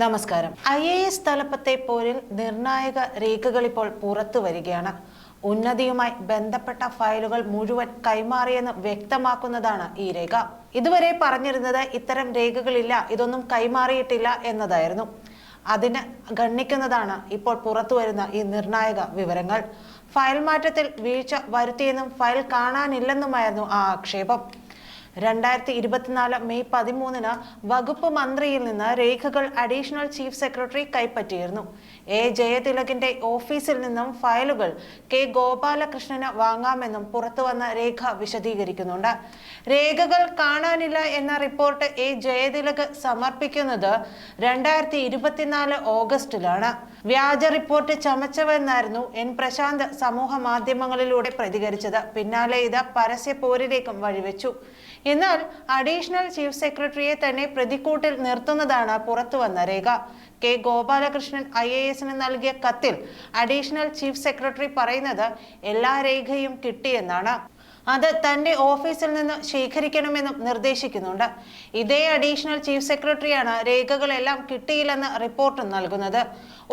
നമസ്കാരം. I A S തലപ്പത്തെ പോരിൽ നിർണായക രേഖകൾ ഇപ്പോൾ പുറത്തു വരികയാണ്. ഉന്നതിയുമായി ബന്ധപ്പെട്ട ഫയലുകൾ മുഴുവൻ കൈമാറിയെന്ന് വ്യക്തമാക്കുന്നതാണ് ഈ രേഖ. ഇതുവരെ പറഞ്ഞിരുന്നത് ഇത്തരം രേഖകളില്ല ഇതൊന്നും കൈമാറിയിട്ടില്ല എന്നതായിരുന്നു. അതിന് ഗണ്ണിക്കുന്നതാണ് ഇപ്പോൾ പുറത്തു വരുന്ന ഈ നിർണായക വിവരങ്ങൾ. ഫയൽ മാറ്റത്തിൽ വീഴ്ച വരുത്തിയെന്നും ഫയൽ കാണാനില്ലെന്നുമായിരുന്നു ആ ആക്ഷേപം. രണ്ടായിരത്തി ഇരുപത്തിനാല് മെയ് പതിമൂന്നിന് വകുപ്പ് മന്ത്രിയിൽ നിന്ന് രേഖകൾ അഡീഷണൽ ചീഫ് സെക്രട്ടറി കൈപ്പറ്റിയിരുന്നു. എ. ജയതിലകിന്റെ ഓഫീസിൽ നിന്നും ഫയലുകൾ കെ. ഗോപാലകൃഷ്ണന് വാങ്ങാമെന്നും പുറത്തുവന്ന രേഖ വിശദീകരിക്കുന്നുണ്ട്. രേഖകൾ കാണാനില്ല എന്ന റിപ്പോർട്ട് എ. ജയതിലക് സമർപ്പിക്കുന്നത് രണ്ടായിരത്തി ഇരുപത്തിനാല് ഓഗസ്റ്റിലാണ്. വ്യാജ റിപ്പോർട്ട് ചമച്ചവെന്നായിരുന്നു എൻ. പ്രശാന്ത് സമൂഹ മാധ്യമങ്ങളിലൂടെ പ്രതികരിച്ചത്. പിന്നാലെ ഇത് പരസ്യ പോരിലേക്കും വഴിവെച്ചു. എന്നാൽ അഡീഷണൽ ചീഫ് സെക്രട്ടറിയെ തന്നെ പ്രതിക്കൂട്ടിൽ നിർത്തുന്നതാണ് പുറത്തുവന്ന രേഖ. കെ ഗോപാലകൃഷ്ണൻ ഐ എ എസിന് നൽകിയ കത്തിൽ അഡീഷണൽ ചീഫ് സെക്രട്ടറി പറയുന്നത് എല്ലാ രേഖയും കിട്ടിയെന്നാണ്. അത് തന്റെ ഓഫീസിൽ നിന്ന് ശേഖരിക്കണമെന്നും നിർദ്ദേശിക്കുന്നുണ്ട്. ഇതേ അഡീഷണൽ ചീഫ് സെക്രട്ടറിയാണ് രേഖകളെല്ലാം കിട്ടിയില്ലെന്ന് റിപ്പോർട്ട് നൽകുന്നത്.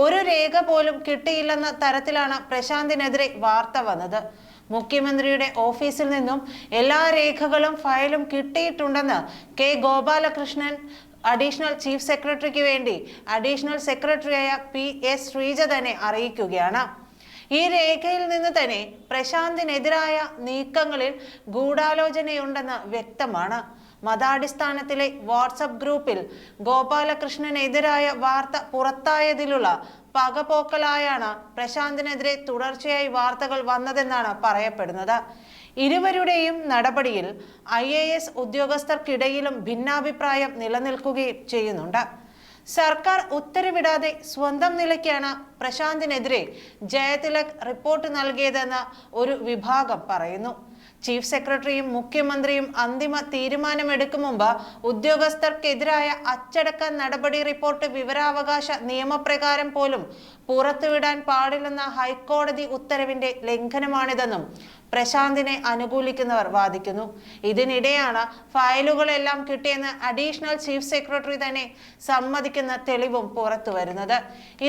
ഒരു രേഖ പോലും കിട്ടിയില്ലെന്ന തരത്തിലാണ് പ്രശാന്തിനെതിരെ വാർത്ത വന്നത്. മുഖ്യമന്ത്രിയുടെ ഓഫീസിൽ നിന്നും എല്ലാ രേഖകളും ഫയലും കിട്ടിയിട്ടുണ്ടെന്ന് കെ ഗോപാലകൃഷ്ണൻ അഡീഷണൽ ചീഫ് സെക്രട്ടറിക്ക് വേണ്ടി അഡീഷണൽ സെക്രട്ടറിയായ പി എസ് ശ്രീജ തന്നെ അറിയിക്കുകയാണ്. ഈ രേഖയിൽ നിന്ന് തന്നെ പ്രശാന്തിനെതിരായ നീക്കങ്ങളിൽ ഗൂഢാലോചനയുണ്ടെന്ന് വ്യക്തമാണ്. മതാടിസ്ഥാനത്തിലെ വാട്സപ്പ് ഗ്രൂപ്പിൽ ഗോപാലകൃഷ്ണനെതിരായ വാർത്ത പുറത്തായതിലുള്ള പകപോക്കലായാണ് പ്രശാന്തിനെതിരെ തുടർച്ചയായി വാർത്തകൾ വന്നതെന്നാണ് പറയപ്പെടുന്നത്. ഇരുവരുടെയും നടപടിയിൽ ഐ എ എസ് ഉദ്യോഗസ്ഥർക്കിടയിലും ഭിന്നാഭിപ്രായം നിലനിൽക്കുകയും ചെയ്യുന്നുണ്ട്. സർക്കാർ ഉത്തരവിടാതെ സ്വന്തം നിലയ്ക്കാണ് പ്രശാന്തിനെതിരെ ജയതിലക് റിപ്പോർട്ട് നൽകിയതെന്ന് ഒരു വിഭാഗം പറയുന്നു. ചീഫ് സെക്രട്ടറിയും മുഖ്യമന്ത്രിയും അന്തിമ തീരുമാനമെടുക്കും മുമ്പ് ഉദ്യോഗസ്ഥർക്കെതിരായ അച്ചടക്ക നടപടി റിപ്പോർട്ട് വിവരാവകാശ നിയമപ്രകാരം പോലും പുറത്തുവിടാൻ പാടില്ലെന്ന ഹൈക്കോടതി ഉത്തരവിന്റെ ലംഘനമാണിതെന്നും പ്രശാന്തിനെ അനുകൂലിക്കുന്നവർ വാദിക്കുന്നു. ഇതിനിടെയാണ് ഫയലുകളെല്ലാം കിട്ടിയെന്ന് അഡീഷണൽ ചീഫ് സെക്രട്ടറി തന്നെ സമ്മതിക്കുന്ന തെളിവും പുറത്തുവരുന്നത്.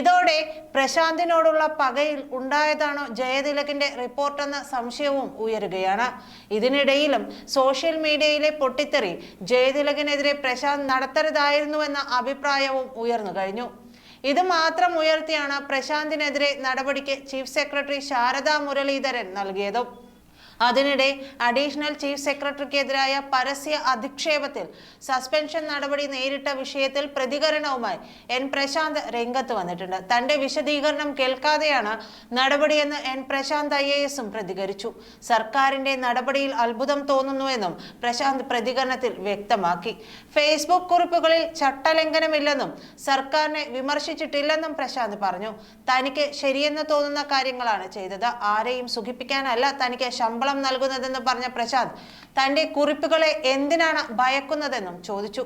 ഇതോടെ പ്രശാന്തിനോടുള്ള പകയിൽ ഉണ്ടായതാണോ ജയതിലകിന്റെ റിപ്പോർട്ടെന്ന സംശയവും ഉയരുകയാണ്. ഇതിനിടയിലും സോഷ്യൽ മീഡിയയിലെ പൊട്ടിത്തെറി ജയതിലകിനെതിരെ പ്രശാന്ത് നടത്തരുതായിരുന്നുവെന്ന അഭിപ്രായവും ഉയർന്നു കഴിഞ്ഞു. ഇത് മാത്രം ഉയർത്തിയാണ് പ്രശാന്തിനെതിരെ നടപടിക്ക് ചീഫ് സെക്രട്ടറി ശാരദാ മുരളീധരൻ നൽകിയതും. അതിനിടെ അഡീഷണൽ ചീഫ് സെക്രട്ടറിക്കെതിരായ പരസ്യ അധിക്ഷേപത്തിൽ സസ്പെൻഷൻ നടപടി നേരിട്ട വിഷയത്തിൽ പ്രതികരണവുമായി എൻ പ്രശാന്ത് രംഗത്ത് വന്നിട്ടുണ്ട്. തന്റെ വിശദീകരണം കേൾക്കാതെയാണ് നടപടിയെന്ന് എൻ പ്രശാന്ത് ഐ എ എസും പ്രതികരിച്ചു. സർക്കാരിന്റെ നടപടിയിൽ അത്ഭുതം തോന്നുന്നുവെന്നും പ്രശാന്ത് പ്രതികരണത്തിൽ വ്യക്തമാക്കി. ഫേസ്ബുക്ക് കുറിപ്പുകളിൽ ചട്ടലംഘനമില്ലെന്നും സർക്കാരിനെ വിമർശിച്ചിട്ടില്ലെന്നും പ്രശാന്ത് പറഞ്ഞു. തനിക്ക് ശരിയെന്ന് തോന്നുന്ന കാര്യങ്ങളാണ് ചെയ്തത്. ആരെയും സുഖിപ്പിക്കാനല്ല തനിക്ക് ശമ്പളം നൽകുന്നതെന്ന് പറഞ്ഞ പ്രശാന്ത് തന്റെ കുറിപ്പുകളെ എന്തിനാണ് ഭയക്കുന്നതെന്നും ചോദിച്ചു.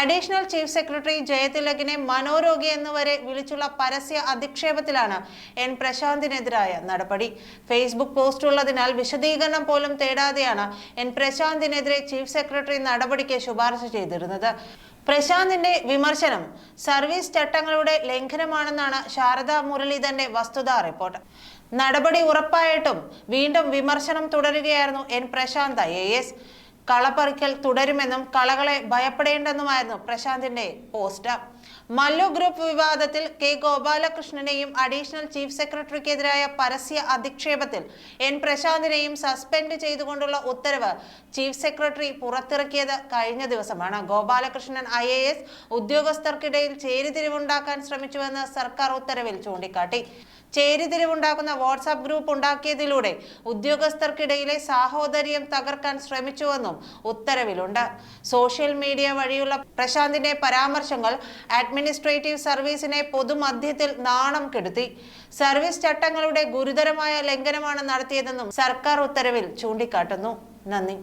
അഡീഷണൽ ചീഫ് സെക്രട്ടറി ജയതിലകിനെ മനോരോഗി എന്നുവരെ വിളിച്ചുള്ള പരസ്യ അധിക്ഷേപത്തിലാണ് എൻ പ്രശാന്തിനെതിരായ നടപടി. ഫേസ്ബുക്ക് പോസ്റ്റ് ഉള്ളതിനാൽ വിശദീകരണം പോലും തേടാതെയാണ് എൻ പ്രശാന്തിനെതിരെ ചീഫ് സെക്രട്ടറി നടപടിക്ക് ശുപാർശ ചെയ്തിരുന്നത്. പ്രശാന്തിന്റെ വിമർശനം സർവീസ് ചട്ടങ്ങളുടെ ലംഘനമാണെന്നാണ് ശാരദാ മുരളീധരന്റെ വസ്തുതാ റിപ്പോർട്ട്. നടപടി ഉറപ്പായിട്ടും വീണ്ടും വിമർശനം തുടരുകയായിരുന്നു എൻ പ്രശാന്ത് ഐ എസ്. കളപ്പറിക്കൽ തുടരുമെന്നും കളകളെ ഭയപ്പെടേണ്ടെന്നുമായിരുന്നു പ്രശാന്തിന്റെ പോസ്റ്റ് മല്ലു ഗ്രൂപ്പ് വിവാദത്തിൽ കെ ഗോപാലകൃഷ്ണനെയും അഡീഷണൽ ചീഫ് സെക്രട്ടറിക്കെതിരായ പരസ്യ അധിക്ഷേപത്തിൽ എൻ പ്രശാന്തിനെയും സസ്പെൻഡ് ചെയ്തുകൊണ്ടുള്ള ഉത്തരവ് ചീഫ് സെക്രട്ടറി പുറത്തിറക്കിയത് കഴിഞ്ഞ ദിവസമാണ്. ഗോപാലകൃഷ്ണൻ ഐ എ എസ് ഉദ്യോഗസ്ഥർക്കിടയിൽ ചേരിതിരിവുണ്ടാക്കാൻ ശ്രമിച്ചുവെന്ന് സർക്കാർ ഉത്തരവിൽ ചൂണ്ടിക്കാട്ടി. ചേരിതിരിവുണ്ടാക്കുന്ന വാട്സാപ്പ് ഗ്രൂപ്പ് ഉണ്ടാക്കിയതിലൂടെ ഉദ്യോഗസ്ഥർക്കിടയിലെ സാഹോദര്യം തകർക്കാൻ ശ്രമിച്ചുവെന്നും ഉത്തരവിലുണ്ട്. സോഷ്യൽ മീഡിയ വഴിയുള്ള പ്രശാന്തിന്റെ പരാമർശങ്ങൾ അഡ്മിനിസ്ട്രേറ്റീവ് സർവീസിനെ പൊതുമധ്യത്തിൽ നാണം കെടുത്തി. സർവീസ് ചട്ടങ്ങളുടെ ഗുരുതരമായ ലംഘനമാണ് നടത്തിയതെന്നും സർക്കാർ ഉത്തരവിൽ ചൂണ്ടിക്കാട്ടുന്നു. നന്ദി.